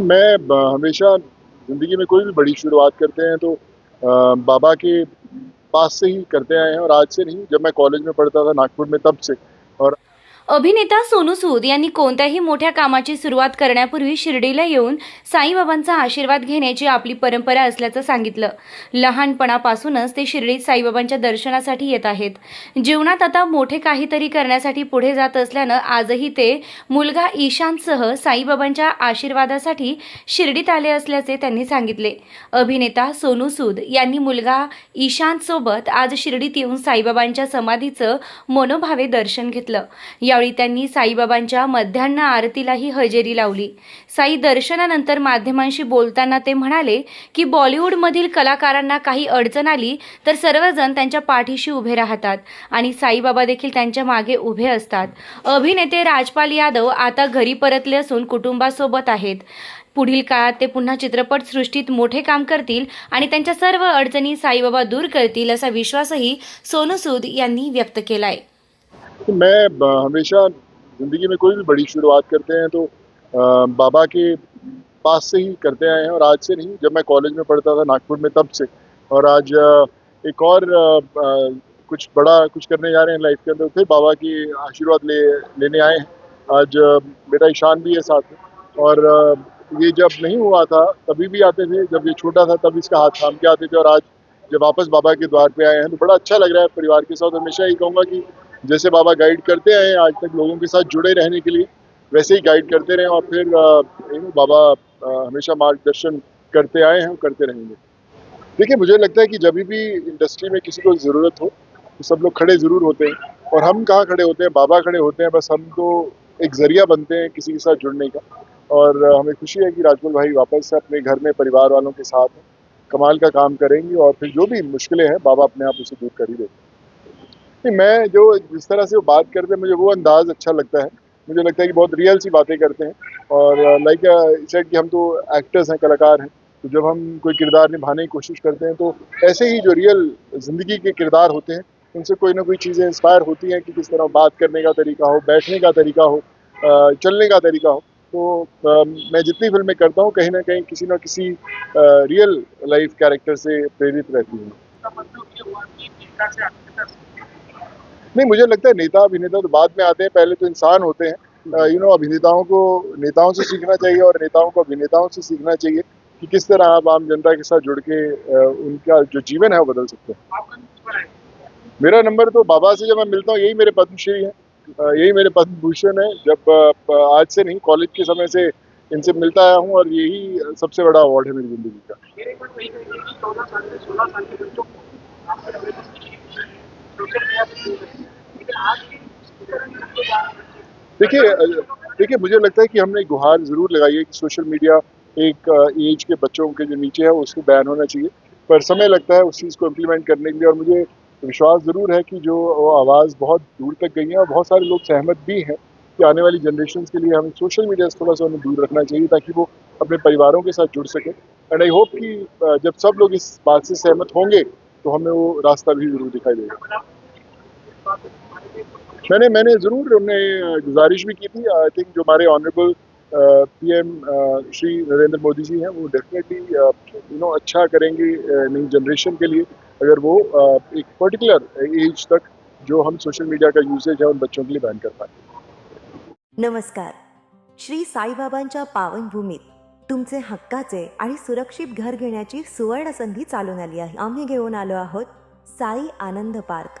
मैं हमेशा ज़िंदगी में कोई भी बड़ी शुरुआत करते हैं तो बाबा के पास से ही करते आए हैं और आज से नहीं, जब मैं कॉलेज में पढ़ता था नागपुर में तब से। और अभिनेता सोनू सूद यांनी कोणत्याही मोठ्या कामाची सुरुवात करण्यापूर्वी शिर्डीला येऊन साईबाबांचा आशीर्वाद घेण्याची आपली परंपरा असल्याचं सांगितलं. लहानपणापासूनच ते शिर्डीत साईबाबांच्या दर्शनासाठी येत आहेत. जीवनात आता मोठे काहीतरी करण्यासाठी पुढे जात असल्यानं आजही ते मुलगा ईशानसह साईबाबांच्या आशीर्वादासाठी शिर्डीत आले असल्याचे त्यांनी सांगितले. अभिनेता सोनू सूद यांनी मुलगा ईशांतसोबत आज शिर्डीत येऊन साईबाबांच्या समाधीचं मनोभावे दर्शन घेतलं. यावेळी त्यांनी साईबाबांच्या मध्यान्ह आरतीलाही हजेरी लावली. साई दर्शनानंतर माध्यमांशी बोलताना ते म्हणाले की बॉलिवूडमधील कलाकारांना काही अडचण आली तर सर्वजण त्यांच्या पाठीशी उभे राहतात आणि साईबाबा देखील त्यांच्या मागे उभे असतात. अभिनेते राजपाल यादव आता घरी परतले असून कुटुंबासोबत आहेत. पुढील काळात ते पुन्हा चित्रपट सृष्टीत मोठे काम करतील आणि त्यांच्या सर्व अडचणी साईबाबा दूर करतील असा विश्वासही सोनू सूद यांनी व्यक्त केलाय. कि मैं हमेशा ज़िंदगी में कोई भी बड़ी शुरुआत करते हैं तो बाबा के पास से ही करते आए हैं और आज से नहीं, जब मैं कॉलेज में पढ़ता था नागपुर में तब से। और आज एक और कुछ बड़ा कुछ करने जा रहे हैं लाइफ के अंदर, फिर बाबा की आशीर्वाद ले, लेने आए हैं। आज मेरा ईशान भी है साथ में। और ये जब नहीं हुआ था, तभी भी आते थे, जब ये छोटा था तब इसका हाथ थाम के आते थे। और आज जब वापस बाबा के द्वार पे आए हैं तो बड़ा अच्छा लग रहा है परिवार के साथ। हमेशा यही कहूँगा कि जैसे बाबा गाइड करते आए हैं, आज तक लोगों के साथ जुड़े रहने के लिए, वैसे ही गाइड करते रहे और फिर बाबा हमेशा मार्गदर्शन करते आए हैं और करते रहेंगे। देखिए, मुझे लगता है कि जब भी इंडस्ट्री में किसी को ज़रूरत हो तो सब लोग खड़े ज़रूर होते हैं। और हम कहाँ खड़े होते हैं? बाबा खड़े होते हैं, बस हम तो एक ज़रिया बनते हैं किसी के साथ जुड़ने का। और हमें खुशी है कि राजपाल भाई वापस से अपने घर में परिवार वालों के साथ कमाल का काम करेंगे और फिर जो भी मुश्किलें हैं, बाबा अपने आप उसे दूर कर ही देते नहीं मैं जो जिस तरह से वो बात करते हैं मुझे वो अंदाज अच्छा लगता है। मुझे लगता है कि बहुत रियल सी बातें करते हैं। और लाइक सेड कि हम तो एक्टर्स हैं कलाकार हैं। तो जब हम कोई किरदार निभाने की कोशिश करते हैं तो ऐसे ही जो रियल ज़िंदगी के किरदार होते हैं उनसे कोई ना कोई चीज़ें इंस्पायर होती हैं कि किस तरह बात करने का तरीका हो बैठने का तरीका हो चलने का तरीका हो। तो अ, मैं जितनी फ़िल्में करता हूँ कहीं ना कहीं किसी ना किसी रियल लाइफ कैरेक्टर से प्रेरित रहती हूँ। नहीं मुझे लगता है नेता अभिनेता तो बाद में आते हैं पहले तो इंसान होते हैं। यू नो अभिनेताओं को नेताओं से सीखना चाहिए और नेताओं को अभिनेताओं से सीखना चाहिए कि किस तरह आप आम जनता के साथ जुड़ के उनका जो जीवन है वो बदल सकते हैं। मेरा नंबर तो बाबा से जब मैं मिलता हूँ यही मेरे पद्मश्री है। यही मेरे पद्म भूषण है। जब आज से नहीं कॉलेज के समय से इनसे मिलता आया हूँ और यही सबसे बड़ा अवार्ड है मेरी ज़िंदगी का। देखिए देखिए, मुझे लगता है कि हमने गुहार ज़रूर लगाई है कि सोशल मीडिया एक एज के बच्चों के जो नीचे है, उसको बैन होना चाहिए। पर समय लगता है उस चीज़ को इम्प्लीमेंट करने के लिए और मुझे विश्वास ज़रूर है कि जो आवाज़ बहुत दूर तक गई है और बहुत सारे लोग सहमत भी हैं कि आने वाली जनरेशन के लिए हमें सोशल मीडिया से थोड़ा सा उन्हें दूर रखना चाहिए ताकि वो अपने परिवारों के साथ जुड़ सकें। एंड आई होप कि जब सब लोग इस बात से सहमत होंगे तो हमें वो रास्ता भी ज़रूर दिखाई देगा। मैंने मैंने ज़रूर उन्हें गुजारिश भी की थी। आई थिंक जो हमारे ऑनरेबल पीएम श्री नरेंद्र मोदी जी हैं वो डेफिनेटली यू नो अच्छा करेंगे नई जनरेशन के लिए। अगर वो एक पर्टिकुलर एज तक जो हम सोशल मीडिया का यूसेज है उन बच्चों के लिए बैन कर पाए नमस्कार। श्री साईबाबांच्या पावनभूमीत तुमचे हक्काचे आणि सुरक्षित घर घेण्याची सुवर्ण संधी चालून आली आहे. आम्ही घेऊन आलो आहोत साई आनंद पार्क.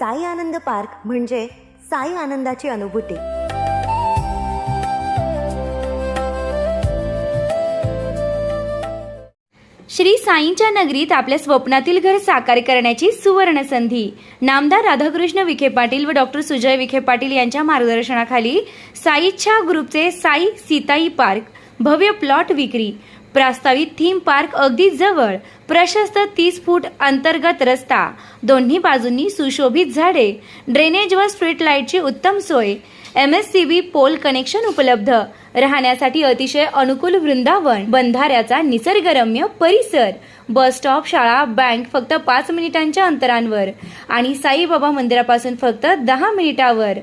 साई आनंद पार्क म्हणजे साई आनंदाची अनुभूती. श्री साईंच्या नगरीत आपल्या स्वप्नातील घर साकार करण्याची सुवर्ण संधी. नामदार राधाकृष्ण विखे पाटील व डॉक्टर सुजय विखे पाटील यांच्या मार्गदर्शनाखाली साईच्छा ग्रुपचे साई सीताई पार्क भव्य प्लॉट विक्री. प्रस्तावित थीम पार्क अगदी जवळ प्रशस्त तीस फूट अंतर्गत रस्ता. दोन्ही बाजूंनी सुशोभित झाडे ड्रेनेज व स्ट्रीट लाईटची उत्तम सोय M S C B pole connection उपलब्ध. राहण्यासाठी अतिशय अनुकूल वृंदावन बंधाऱ्याचा निसर्गरम्य परिसर. बस स्टॉप शाळा बँक फक्त पाच मिनिटांच्या अंतरांवर आणि साईबाबा मंदिरापासून फक्त दहा मिनिटावर.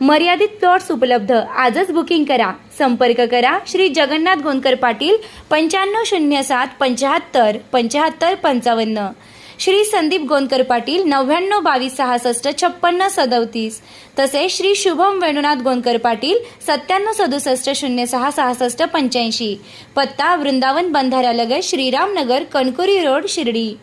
मर्यादित प्लॉट्स उपलब्ध. आजच बुकिंग करा. संपर्क करा. श्री जगन्नाथ गोंदकर पाटील पंच्याण्णव शून्य सात पंच्याहत्तर पंच्याहत्तर पंचावन्न. श्री संदीप गोंदकर पाटील नव्याण्णव बावीस सहासष्ट छप्पन्न सदतीस. तसेच श्री शुभम वेणुनाथ गोंदकर पाटील सत्त्याण्णव सदुसष्ट शून्य सहा सहासष्ट पंच्याऐंशी. पत्ता वृंदावन बंधाऱ्यालगत श्रीरामनगर कणकुरी रोड शिर्डी.